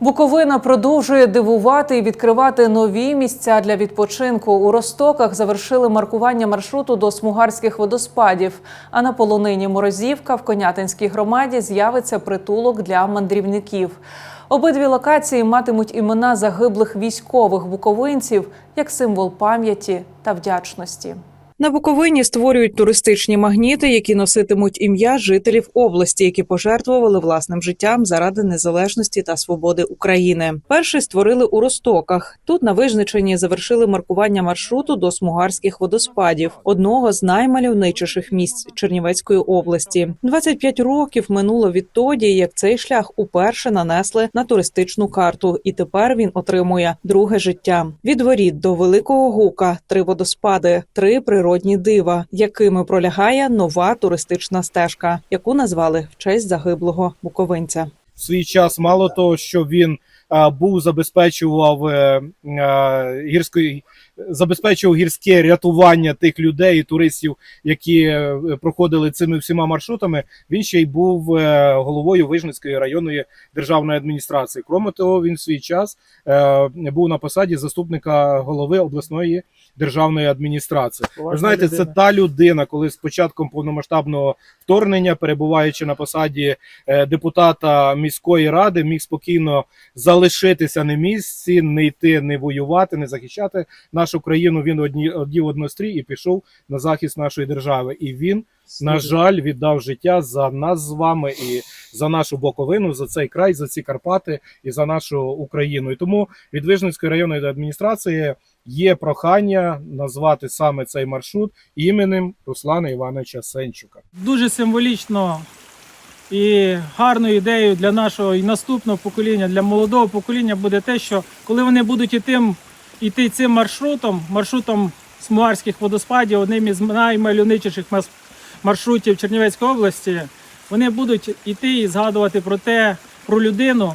Буковина продовжує дивувати і відкривати нові місця для відпочинку. У Ростоках завершили маркування маршруту до смугарських водоспадів. А на полонині Морозівка в Конятинській громаді з'явиться притулок для мандрівників. Обидві локації матимуть імена загиблих військових буковинців як символ пам'яті та вдячності. На Буковині створюють туристичні магніти, які носитимуть ім'я жителів області, які пожертвували власним життям заради незалежності та свободи України. Перший створили у Ростоках. Тут на Вижничині завершили маркування маршруту до смугарських водоспадів, одного з наймальовничіших місць Чернівецької області. 25 років минуло відтоді, як цей шлях уперше нанесли на туристичну карту, і тепер він отримує друге життя. Від воріт до великого гука три водоспади, три природні дива, якими пролягає нова туристична стежка, яку назвали в честь загиблого буковинця. в свій час мало того, що він був забезпечував е, забезпечував гірське рятування тих людей і туристів, які е, проходили цими всіма маршрутами. Він ще й був е, головою Вижницької районної державної адміністрації. Кроме того, він в свій час е, був на посаді заступника голови обласної державної адміністрації. Ви знаєте, це та людина, коли з початком повномасштабного вторгнення, перебуваючи на посаді депутата міської ради, міг спокійно залишитися на місці, не йти, не воювати, не захищати нашу країну. Він одні одів однострій і пішов на захист нашої держави. І він, на жаль, віддав життя за нас з вами і за нашу боковину, за цей край, за ці Карпати і за нашу Україну. І тому від Вижницької районної адміністрації є прохання назвати саме цей маршрут іменем Руслана Івановича Сенчука. дуже символічно і гарною ідеєю для нашого і наступного покоління, для молодого покоління буде те, що коли вони будуть іти, іти цим маршрутом, маршрутом Смуарських водоспадів, одним із наймальовничіших маршрутів Чернівецької області, вони будуть іти і згадувати про те, про людину,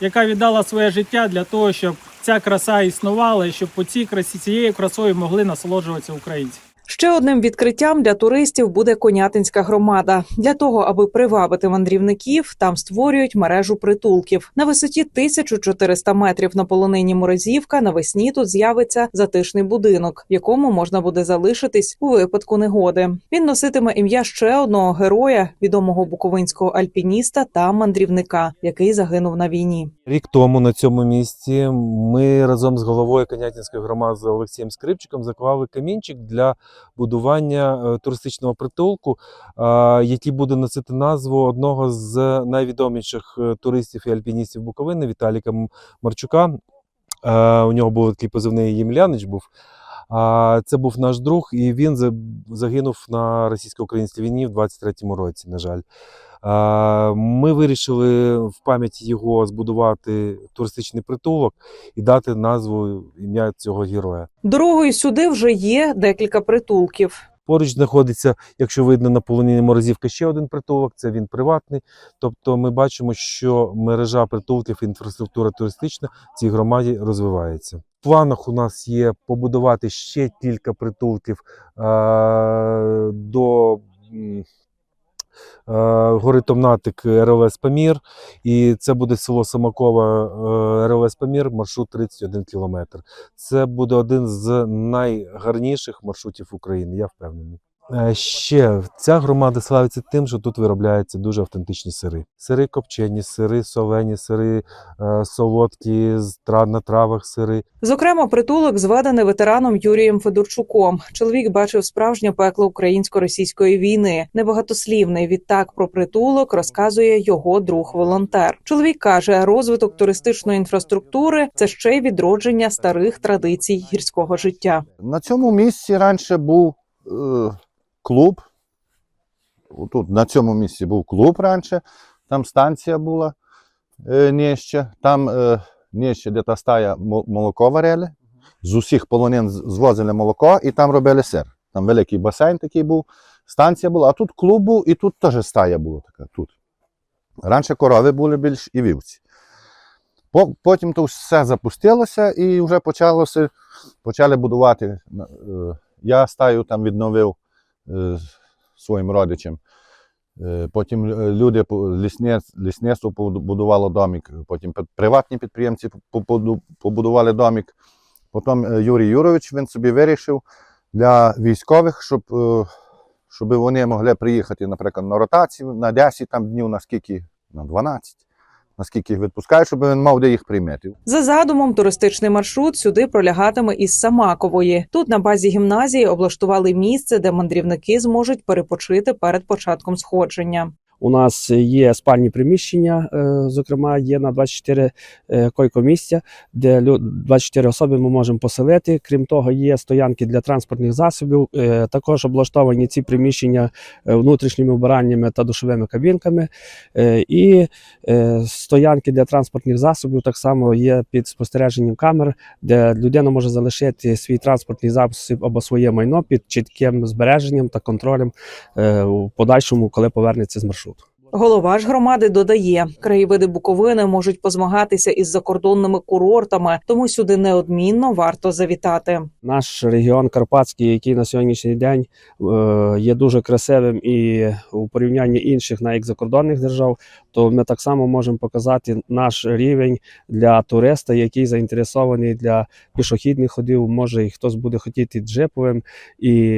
яка віддала своє життя для того, щоб ця краса існувала і щоб по цій красі цією красою могли насолоджуватися українці. Ще одним відкриттям для туристів буде Конятинська громада. Для того, аби привабити мандрівників, там створюють мережу притулків. На висоті 1400 метрів на полонині Морозівка навесні тут з'явиться затишний будинок, в якому можна буде залишитись у випадку негоди. Він носитиме ім'я ще одного героя, відомого буковинського альпініста та мандрівника, який загинув на війні. Рік тому на цьому місці ми разом з головою Конятинської громади Олексієм Скрипчиком заклали камінчик для будування е, туристичного притулку, який буде носити назву одного з найвідоміших е, туристів і альпіністів Буковини Віталіка Марчука. Е, У нього був такий позивний Ємлянич був. А це був наш друг, і він загинув на російсько-українській війні в 23-му році, на жаль. Ми вирішили в пам'яті його збудувати туристичний притулок і дати назву ім'я цього героя. Дорогою сюди вже є декілька притулків. Поруч знаходиться, якщо видно на полонині Морозівка, ще один притулок, це він приватний. Тобто ми бачимо, що мережа притулків, інфраструктура туристична в цій громаді розвивається. Планах у нас є побудувати ще кілька притулків е- до е- гори Томнатик РЛС Памір. І це буде село Самакова е, РЛС Памір, маршрут 31 кілометр. Це буде один з найгарніших маршрутів України, я впевнений. Е, Ще ця громада славиться тим, що тут виробляються дуже автентичні сири. Сири копчені, сири солені, сири е, солодкі, з тра- на травах сири. Зокрема, притулок зведений ветераном Юрієм Федорчуком. Чоловік бачив справжнє пекло українсько-російської війни. Небагатослівний відтак про притулок розказує його друг-волонтер. Чоловік каже, розвиток туристичної інфраструктури це ще й відродження старих традицій гірського життя. На цьому місці раніше був е, клуб. Тут на цьому місці був клуб раніше, там станція була е, нижче, там е, нижче, де та стая молоко варили. З усіх полонин звозили молоко і там робили сир. Там великий басейн такий був, станція була, а тут клуб був і тут теж стая була така. Тут. Раніше корови були більш і вівці. Потім то все запустилося і вже почалося, почали будувати. е, Я стаю там відновив своїм родичам. Е, Потім е, люди лісництво побудувало домик, потім приватні підприємці побудували домик. Потім е, Юрій Юрович він собі вирішив для військових, щоб, е, щоб вони могли приїхати, наприклад, на ротацію на 10 там, днів, наскільки на 12, наскільки їх відпускають, щоб він мав де їх приймати. За задумом, туристичний маршрут сюди пролягатиме із Самакової. Тут на базі гімназії облаштували місце, де мандрівники зможуть перепочити перед початком сходження. У нас є спальні приміщення, е, зокрема, є на 24 е, койко-місця, де лю- 24 особи ми можемо поселити. Крім того, є стоянки для транспортних засобів. Е, Також облаштовані ці приміщення внутрішніми вбираннями та душовими кабінками. І стоянки для транспортних засобів так само є під спостереженням камер, де людина може залишити свій транспортний засіб або своє майно під чітким збереженням та контролем у подальшому, коли повернеться з маршруту. Голова ж громади додає, краєвиди Буковини можуть позмагатися із закордонними курортами, тому сюди неодмінно варто завітати. Наш регіон Карпатський, який на сьогоднішній день е, є дуже красивим і у порівнянні інших навіть закордонних держав, то ми так само можемо показати наш рівень для туриста, який заінтересований для пішохідних ходів. Може, і хтось буде хотіти джиповим. І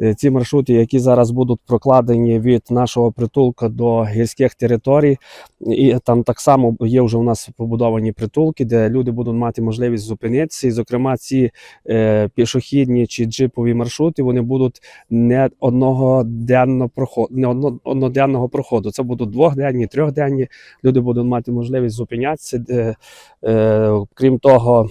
е, ці маршрути, які зараз будуть прокладені від нашого притулка до гірських територій, і там так само є вже у нас побудовані притулки, де люди будуть мати можливість зупинитися. І, зокрема, ці е, пішохідні чи джипові маршрути вони будуть не одного денно проход, не одно, одноденного проходу. Це будуть двохденні, трьохденні. Люди будуть мати можливість зупинятися. Де, е, крім того.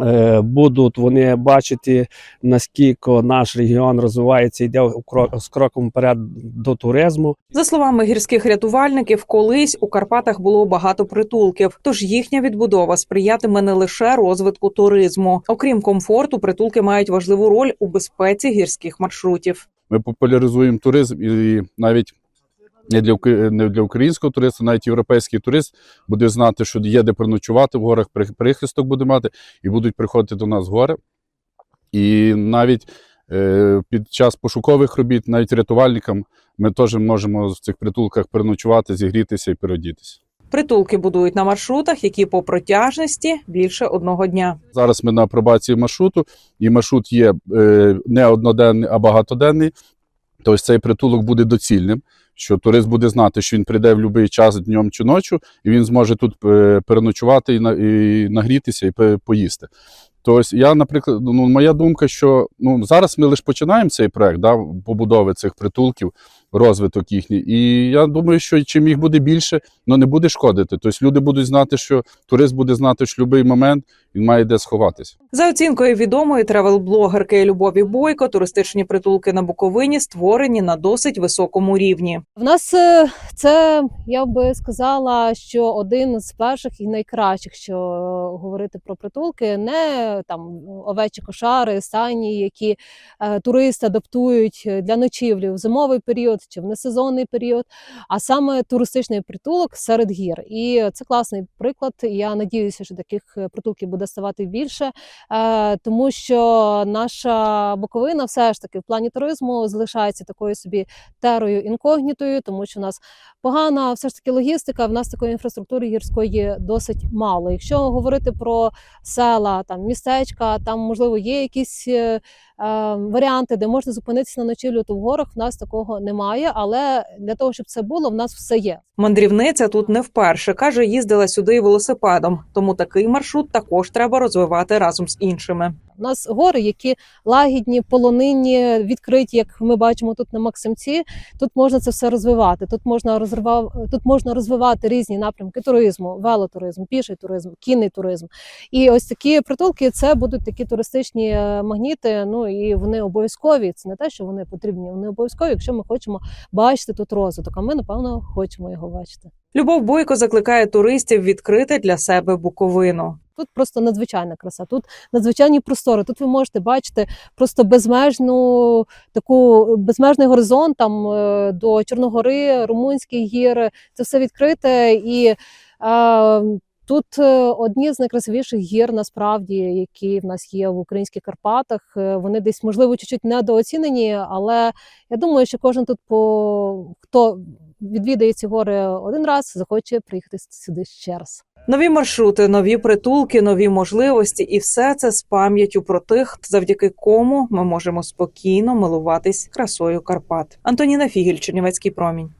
Е, Будуть вони бачити, наскільки наш регіон розвивається, йде з кроком вперед до туризму. За словами гірських рятувальників, колись у Карпатах було багато притулків, тож їхня відбудова сприятиме не лише розвитку туризму. Окрім комфорту, притулки мають важливу роль у безпеці гірських маршрутів. ми популяризуємо туризм і навіть не для, не для українського туриста, навіть європейський турист буде знати, що є де переночувати в горах, при- прихисток буде мати, і будуть приходити до нас в гори. І навіть е, під час пошукових робіт, навіть рятувальникам, ми теж можемо в цих притулках переночувати, зігрітися і переодітися. Притулки будують на маршрутах, які по протяжності більше одного дня. Зараз ми на апробації маршруту, і маршрут є е, не одноденний, а багатоденний. Тобто цей притулок буде доцільним, що турист буде знати, що він прийде в будь-який час днем чи ночі, і він зможе тут е, переночувати і нагрітися, і поїсти. Тобто, я, наприклад, ну, моя думка, що ну, зараз ми лише починаємо цей проект да, побудови цих притулків, розвиток їхній. І я думаю, що чим їх буде більше, ну не буде шкодити. Тобто люди будуть знати, що турист буде знати, що в будь-який момент він має де сховатися. За оцінкою відомої тревел-блогерки Любові Бойко, туристичні притулки на Буковині створені на досить високому рівні. В нас е, це я би сказала, що один з перших і найкращих, що е, говорити про притулки, не там овечі кошари, стайні, які е, туристи адаптують для ночівлі в зимовий період чи в несезонний період, а саме туристичний притулок серед гір. І це класний приклад. Я надіюся, що таких е, притулків буде ставати більше, е, тому що наша Буковина все ж таки в плані туризму залишається такою собі терою інкогнітою, тому що у нас погана все ж таки логістика. В нас такої інфраструктури гірської досить мало. Якщо говорити про села, там містечка, там можливо є якісь е, варіанти, де можна зупинитися на ночівлю, то в горах в нас такого немає. Але для того, щоб це було, в нас все є. Мандрівниця тут не вперше каже, їздила сюди і велосипедом, тому такий маршрут також треба розвивати разом з іншими. У нас гори, які лагідні, полонинні, відкриті, як ми бачимо тут на Максимці. Тут можна це все розвивати. Тут можна розривав, тут можна розвивати різні напрямки туризму, велотуризм, піший туризм, кінний туризм. І ось такі притулки це будуть такі туристичні е, магніти. Ну і вони обов'язкові. Це не те, що вони потрібні. Вони обов'язкові, якщо ми хочемо бачити тут розвиток. А ми напевно хочемо його бачити. Любов Бойко закликає туристів відкрити для себе Буковину. Тут просто надзвичайна краса, тут надзвичайні простори. Тут ви можете бачити просто безмежну таку безмежний горизонт там е, до Чорногори, Румунських гір. Це все відкрите і. Е, Тут е, одні з найкрасивіших гір, насправді, які в нас є в українських Карпатах. Е, Вони десь, можливо, чуть-чуть недооцінені, але я думаю, що кожен тут, по хто відвідає ці гори один раз, захоче приїхати сюди ще раз. Нові маршрути, нові притулки, нові можливості, і все це з пам'яттю про тих, завдяки кому ми можемо спокійно милуватись красою Карпат. Антоніна Фігіль, Чернівецький промінь.